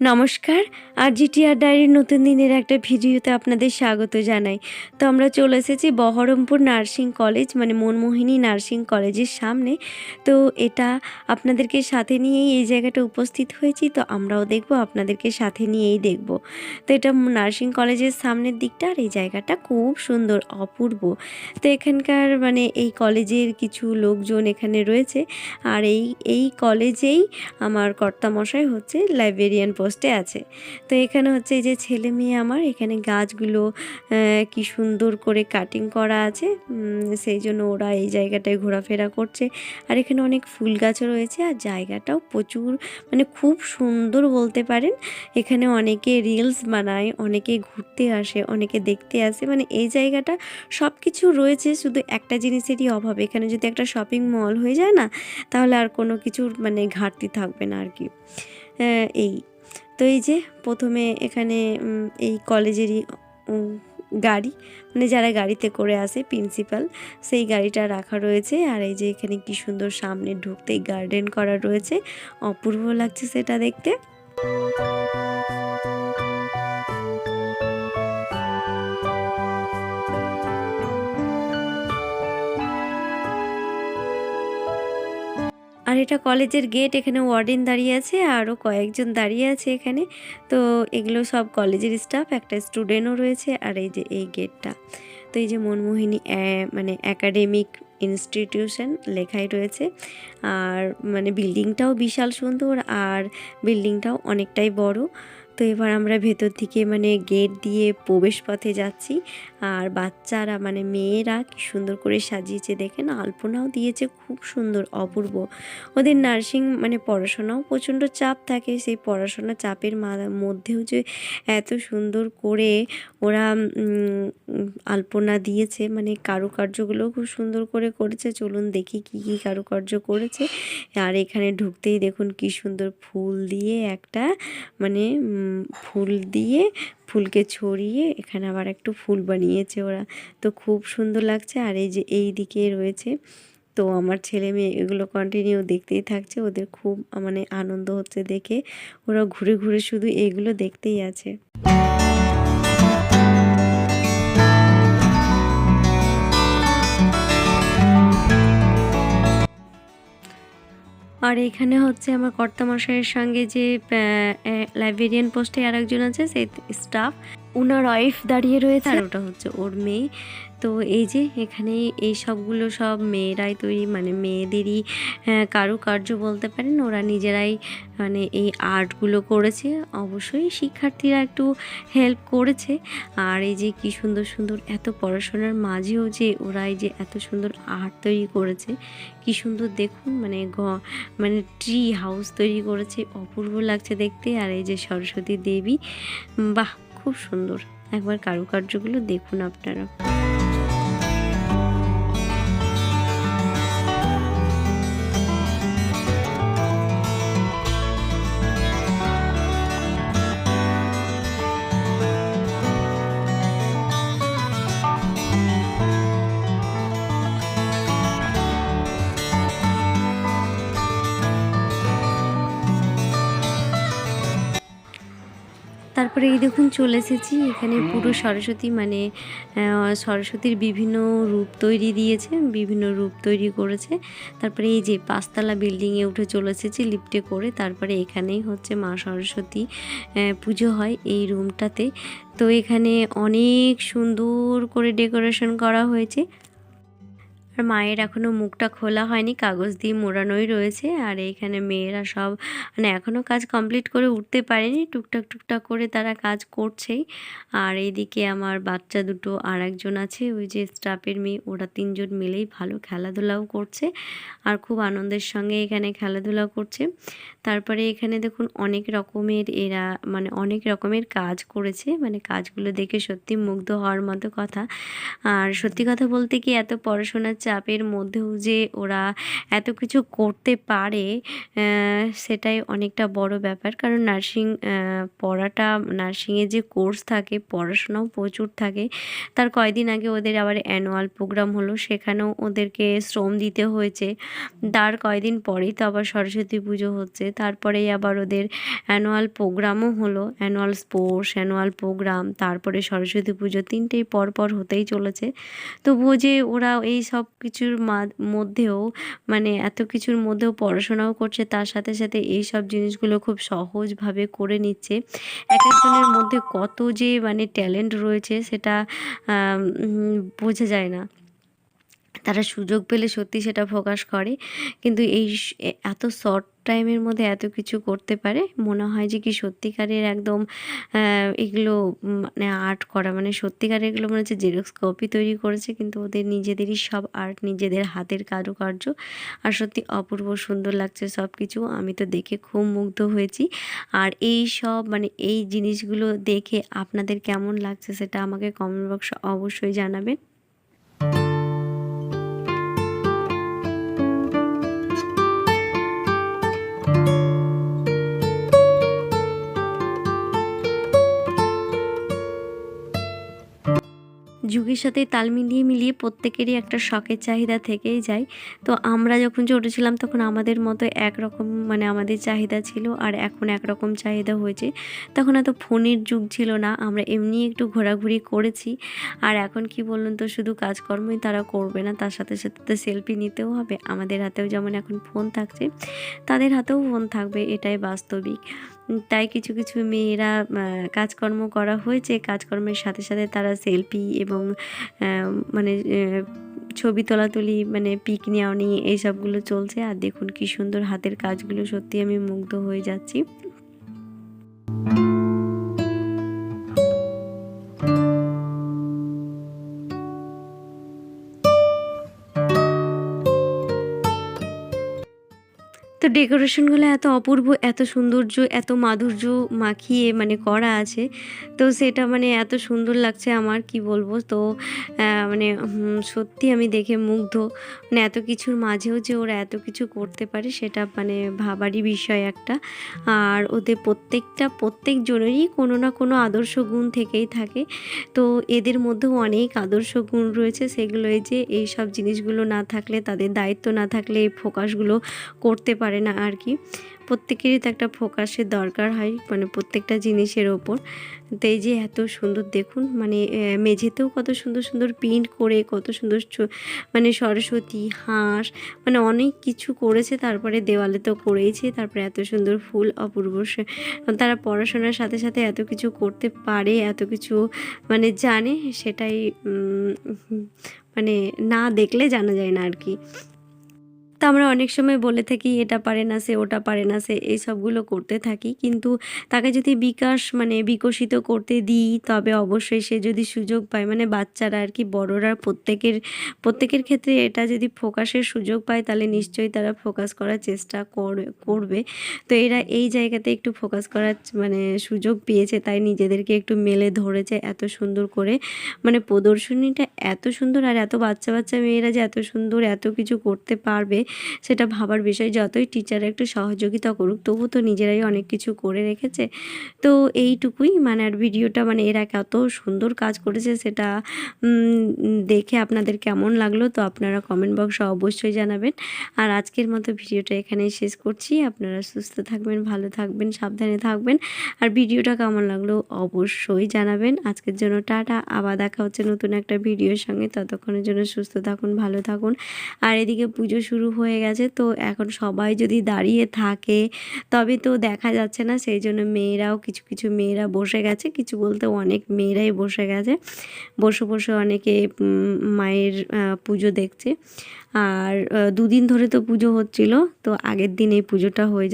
নমস্কার, আর জিটিআর ডায়েরির নতুন দিনের একটা ভিডিওতে আপনাদের স্বাগত জানাই। তো আমরা চলে এসেছি বহরমপুর নার্সিং কলেজ মানে মনমোহিনী নার্সিং কলেজের সামনে। তো এটা আপনাদেরকে সাথে নিয়েই এই জায়গাটা উপস্থিত হয়েছি, তো আমরাও দেখব, আপনাদেরকে সাথে নিয়েই দেখব। তো এটা নার্সিং কলেজের সামনের দিকটা, আর এই জায়গাটা খুব সুন্দর, অপূর্ব। তো এখানকার মানে এই কলেজের কিছু লোকজন এখানে রয়েছে, আর এই এই কলেজেই আমার কর্তামশাই হচ্ছে লাইব্রেরিয়ান পোস্টে আছে। তো এখানে হচ্ছে এই যে ছেলে মেয়ে আমার, এখানে গাছগুলো কি সুন্দর করে কাটিং করা আছে। সেই জন্য ওরা এই জায়গাটায় ঘোরাফেরা করছে। আর এখানে অনেক ফুল গাছও রয়েছে আর জায়গাটাও প্রচুর মানে খুব সুন্দর বলতে পারেন। এখানে অনেকে রিলস বানায়, অনেকে ঘুরতে আসে, অনেকে দেখতে আসে। মানে এই জায়গাটা সব কিছু রয়েছে, শুধু একটা জিনিসেরই অভাব। এখানে যদি একটা শপিং মল হয়ে যায় না, তাহলে আর কোনো কিছুর মানে ঘাটতি থাকবে না আর কি। এই। তো এই যে প্রথমে এখানে এই কলেজেরই গাড়ি মানে যারা গাড়িতে করে আসে প্রিন্সিপাল সেই গাড়িটা রাখা রয়েছে। আর এই যে এখানে কি সুন্দর সামনে ঢুকতেই গার্ডেন করা রয়েছে। অপূর্ব লাগছে সেটা দেখতে। আর এটা কলেজের গেট, এখানে ওয়ার্ডেন দাঁড়িয়ে আছে, আরও কয়েকজন দাঁড়িয়ে আছে এখানে। তো এগুলো সব কলেজের স্টাফ একটা স্টুডেন্টও রয়েছে, আর এই যে এই গেটটা। তো এই যে মনমোহিনী মানে একাডেমিক ইনস্টিটিউশন লেখাই রয়েছে। আর মানে বিল্ডিংটাও বিশাল সুন্দর, আর বিল্ডিংটাও অনেকটাই বড়। তো এবার আমরা ভেতর থেকে মানে গেট দিয়ে প্রবেশ পথে যাচ্ছি। আর বাচ্চারা মানে মেয়েরা কি সুন্দর করে সাজিয়েছে দেখেন, আলপনাও দিয়েছে খুব সুন্দর, অপূর্ব। ওদের নার্সিং মানে পড়াশোনাও প্রচণ্ড চাপ থাকে, সেই পড়াশোনা চাপের মধ্যেও যে এত সুন্দর করে ওরা আলপনা দিয়েছে মানে কারুকার্যগুলো খুব সুন্দর করে করেছে। চলুন দেখি কি কি কারুকার্য করেছে। আর এখানে ঢুকতেই দেখুন কি সুন্দর ফুল দিয়ে একটা মানে ফুল দিয়ে, ফুলকে ছড়িয়ে এখানে আবার একটু ফুল বানিয়েছে ওরা। তো খুব সুন্দর লাগছে। আর এই যে এই দিকে রয়েছে, তো আমার ছেলে মেয়ে এগুলো কন্টিনিউ দেখতেই থাকছে। ওদের খুব মানে আনন্দ হচ্ছে দেখে। ওরা ঘুরে ঘুরে শুধু এগুলো দেখতেই আছে। আর এখানে হচ্ছে আমার কর্তামশাইয়ের সঙ্গে যে লাইব্রেরিয়ান পোস্টে আর একজন আছে সেই স্টাফ ওনার ওয়াইফ দাঁড়িয়ে রয়েছে আর ওটা হচ্ছে ওর মেয়ে। তো এই যে এখানে এই সবগুলো সব মেয়েরাই তৈরি মানে মেয়েদেরই কারুকার্য বলতে পারেন, ওরা নিজেরাই মানে এই আর্টগুলো করেছে। অবশ্যই শিক্ষার্থীরা একটু হেল্প করেছে। আর এই যে কি সুন্দর সুন্দর এত পড়াশোনার মাঝেও যে ওরা এই যে এত সুন্দর আর্ট তৈরি করেছে, কি সুন্দর দেখুন মানে ঘ মানে ট্রি হাউস তৈরি করেছে, অপূর্ব লাগছে দেখতে। আর এই যে সরস্বতী দেবী বাহ, খুব সুন্দর। একবার কারুকার্যগুলো দেখুন আপনারা। তারপরে এই দেখুন চলে এসেছি। এখানে পুরো সরস্বতী মানে সরস্বতীর বিভিন্ন রূপ তৈরি দিয়েছে বিভিন্ন রূপ তৈরি করেছে। তারপরে এই যে পাঁচতলা বিল্ডিংয়ে উঠে চলে এসেছি লিফটে করে। তারপরে এখানেই হচ্ছে মা সরস্বতী পুজো হয় এই রুমটাতে তো এখানে অনেক সুন্দর করে ডেকোরেশন করা হয়েছে। আর মায়ের এখনও মুখটা খোলা হয়নি, কাগজ দিয়ে মোড়ানোই রয়েছে। আর এইখানে মেয়েরা সব মানে এখনও কাজ কমপ্লিট করে উঠতে পারেনি, টুকটাক টুকটাক করে তারা কাজ করছেই। আর এইদিকে আমার বাচ্চা দুটো আর একজন আছে, ওই যে স্টাফের মেয়ে, ওরা তিনজন মিলেই ভালো খেলাধুলাও করছে। আর খুব আনন্দের সঙ্গে এখানে খেলাধুলা করছে। তারপরে এখানে দেখুন অনেক রকমের এরা মানে অনেক রকমের কাজ করেছে মানে কাজগুলো দেখে সত্যি মুগ্ধ হওয়ার মতো কথা। আর সত্যি কথা বলতে কি এত পড়াশোনার চাপের মধ্যেও যে ওরা এত কিছু করতে পারে সেটাই অনেকটা বড় ব্যাপার। কারণ নার্সিং পড়াটা, নার্সিংয়ে যে কোর্স থাকে, পড়াশোনাও প্রচুর থাকে। তার কয়দিন আগে ওদের আবার অ্যানুয়াল প্রোগ্রাম হলো, সেখানেও ওদেরকে শ্রম দিতে হয়েছে। তার কয়দিন পরেই তো আবার সরস্বতী পুজো হচ্ছে। তারপরেই আবার ওদের অ্যানুয়াল প্রোগ্রামও হলো, অ্যানুয়াল স্পোর্টস, অ্যানুয়াল প্রোগ্রাম, তারপরে সরস্বতী পুজো, তিনটেই পর পর হতেই চলেছে। তবুও যে ওরা এই সব কিছুর মধ্যেও মানে এত কিছুর মধ্যেও পড়াশোনাও করছে, তার সাথে সাথে এই সব জিনিসগুলো খুব সহজভাবে করে নিচ্ছে। এক একজনের মধ্যে কত যে মানে ট্যালেন্ট রয়েছে, সেটা বোঝা যায় না। তারা সুযোগ পেলে সত্যি সেটা প্রকাশ করে। কিন্তু এই এত শর্ট টাইমের মধ্যে এত কিছু করতে পারে, মনে হয় যে কি সত্যিকারের একদম এগুলো মানে আর্ট করা মানে সত্যিকারের এগুলো মনে হচ্ছে জেরক্স কপি তৈরি করেছে, কিন্তু ওদের নিজেদেরই সব আর্ট নিজেদের হাতের কারুকার্য। আর সত্যি অপূর্ব সুন্দর লাগছে সব কিছু আমি তো দেখে খুব মুগ্ধ হয়েছি। আর এই সব মানে এই জিনিসগুলো দেখে আপনাদের কেমন লাগছে সেটা আমাকে কমেন্ট বক্সে অবশ্যই জানাবেন। যুগের সাথে তাল মিলিয়ে মিলিয়ে প্রত্যেকেরই একটা শখের চাহিদা থেকেই যায়। তো আমরা যখন ছোটো ছিলাম তখন আমাদের মতো একরকম মানে আমাদের চাহিদা ছিল আর এখন একরকম চাহিদা হয়েছে। তখন এত ফোনের যুগ ছিল না, আমরা এমনি একটু ঘোরাঘুরি করেছি। আর এখন কি বলুন তো, শুধু কাজকর্মই তারা করবে না, তার সাথে সাথে তো সেলফি নিতেও হবে। আমাদের হাতেও যেমন এখন ফোন থাকছে, তাদের হাতেও ফোন থাকবে, এটাই বাস্তবিক। তাই কিছু কিছু মেয়েরা কাজকর্ম করা হয়েছে। কাজকর্মের সাথে সাথে তারা সেলফি এবং মানে ছবি ছবি তোলাতুলি মানে পিক নেওয়া নিয়ে এইসবগুলো চলছে। আর দেখুন কি সুন্দর হাতের কাজগুলো সত্যি আমি মুগ্ধ হয়ে যাচ্ছি। তো ডেকোরেশনগুলো এত অপূর্ব, এত সৌন্দর্য, এত মাধুর্য মাখিয়ে মানে করা আছে। তো সেটা মানে এত সুন্দর লাগছে আমার, কি বলব? তো মানে সত্যি আমি দেখে মুগ্ধ। মানে এত কিছুর মাঝেও যে ওরা এত কিছু করতে পারে সেটা মানে ভাবারই বিষয় একটা। আর ওদের প্রত্যেকটা, প্রত্যেক জনেরই কোনো না কোনো আদর্শ গুণ থেকেই থাকে। তো এদের মধ্যেও অনেক আদর্শ গুণ রয়েছে। সেগুলো এই যে এই সব জিনিসগুলো না থাকলে, তাদের দায়িত্ব না থাকলে এই ফোকাসগুলো করতে পারে না আর কি। প্রত্যেকেরই তো একটা ফোকাসের দরকার হয় মানে প্রত্যেকটা জিনিসের ওপর। তো এই যে এত সুন্দর, দেখুন মানে মেঝেতেও কত সুন্দর সুন্দর প্রিন্ট করে, কত সুন্দর মানে সরস্বতী, হাঁস মানে অনেক কিছু করেছে, তারপরে দেওয়ালে তো করেইছে, তারপরে এত সুন্দর ফুল, অপূর্ব তারা পড়াশোনার সাথে সাথে এত কিছু করতে পারে, এত কিছু মানে জানে, সেটাই মানে না দেখলে জানা যায় না আর কি। তো আমরা অনেক সময় বলে থাকি, এটা পারে না সে, ওটা পারে না সে, এই সবগুলো করতে থাকি। কিন্তু তাকে যদি বিকাশ মানে বিকশিত করতে দিই, তবে অবশ্যই সে যদি সুযোগ পায় মানে বাচ্চারা আর কি, বড়রা প্রত্যেকের প্রত্যেকের ক্ষেত্রে এটা যদি ফোকাসের সুযোগ পায়, তাহলে নিশ্চয়ই তারা ফোকাস করার চেষ্টা কর- করবে। তো এরা এই জায়গাতে একটু ফোকাস করার মানে সুযোগ পেয়েছে, তাই নিজেদেরকে একটু মেলে ধরেছে এত সুন্দর করে। মানে প্রদর্শনীটা এত সুন্দর আর এত বাচ্চা বাচ্চা মেয়েরা যে এত সুন্দর এত কিছু করতে পারবে সেটা ভাবার বিষয়। যতই টিচার একটু সহযোগিতা করুক, তবু তো নিজেরাই অনেক কিছু করে রেখেছে। তো এইটুকুই মানে আর ভিডিওটা মানে এরা কত সুন্দর কাজ করেছে সেটা দেখে আপনাদের কেমন লাগল তো আপনারা কমেন্ট বক্সে অবশ্যই জানাবেন। আর আজকের মতো ভিডিওটা এখানেই শেষ করছি। আপনারা সুস্থ থাকবেন, ভালো থাকবেন, সাবধানে থাকবেন। আর ভিডিওটা কেমন লাগল অবশ্যই জানাবেন। আজকের জন্য টাটা। আবার দেখা হচ্ছে নতুন একটা ভিডিওর সঙ্গে। ততক্ষণের জন্য সুস্থ থাকুন, ভালো থাকুন। আর এদিকে পুজো শুরু হয়ে গেছে। তো এখন সবাই যদি দাঁড়িয়ে থাকে, তবে তো দেখা যাচ্ছে না, সেই জন্য মেয়েরাও, কিছু কিছু মেয়েরা বসে গেছে। কিছু বলতে অনেক মেয়েরাই বসে গেছে। বসে বসে অনেকে মায়ের পুজো দেখছে। আর দুদিন ধরে তো পুজো হচ্ছিল, তো আগের দিন এই পুজোটা হয়ে